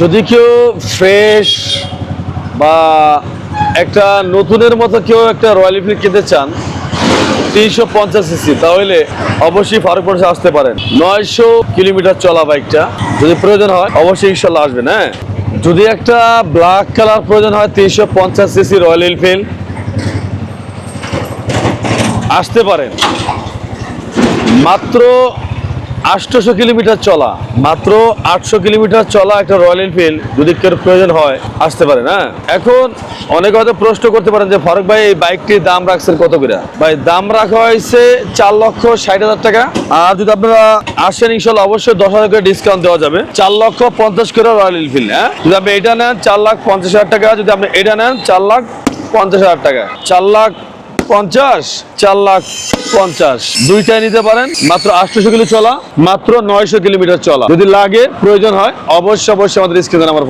যদি কেউ ফ্রেশ বা একটা নতুনের মতো কেউ একটা রয়্যাল এনফিল্ড কিনতে চান, তিনশো পঞ্চাশ সিসি, তাহলে অবশ্যই ফারুক মোটরসে আসতে পারেন। নয়শো কিলোমিটার চলা বাইকটা, যদি প্রয়োজন হয়, অবশ্যই ইনশাল্লাহ আসবেন হ্যাঁ? যদি একটা ব্ল্যাক কালার প্রয়োজন হয়, তিনশো পঞ্চাশ সিসি রয়্যাল এনফিল্ড, আসতে পারেন। মাত্র আটশোশো কিলোমিটার চলা, মাত্র আটশো কিলোমিটার চলা একটা রয়্যাল এনফিল্ড যদি কেউ প্রয়োজন হয়, আসতে পারে না? এখন অনেকে হয়তো প্রশ্ন করতে পারেন যে, ফারুক ভাই, এই বাইকটির দাম রাখছেন কত করে? ভাই, দাম রাখা হয়েছে চার লক্ষ ষাট হাজার টাকা। আর যদি আপনারা আসেন, ইনশাল্লাহ অবশ্যই দশ হাজার করে ডিসকাউন্ট দেওয়া যাবে। চার লক্ষ পঞ্চাশ করে রয়্যাল এনফিল্ড হ্যাঁ? যদি আপনি এটা নেন, চার লাখ পঞ্চাশ হাজার টাকা। যদি আপনি এটা নেন, চার লাখ পঞ্চাশ হাজার টাকা। চার লাখ পঞ্চাশ, চার লাখ পঞ্চাশ। দুইটাই নিতে পারেন, মাত্র আটশোশো কিলো চলা, মাত্র নয়শো কিলোমিটার চলা। যদি লাগে, প্রয়োজন হয়, অবশ্যই অবশ্যই আমাদের স্ক্রিনে আমার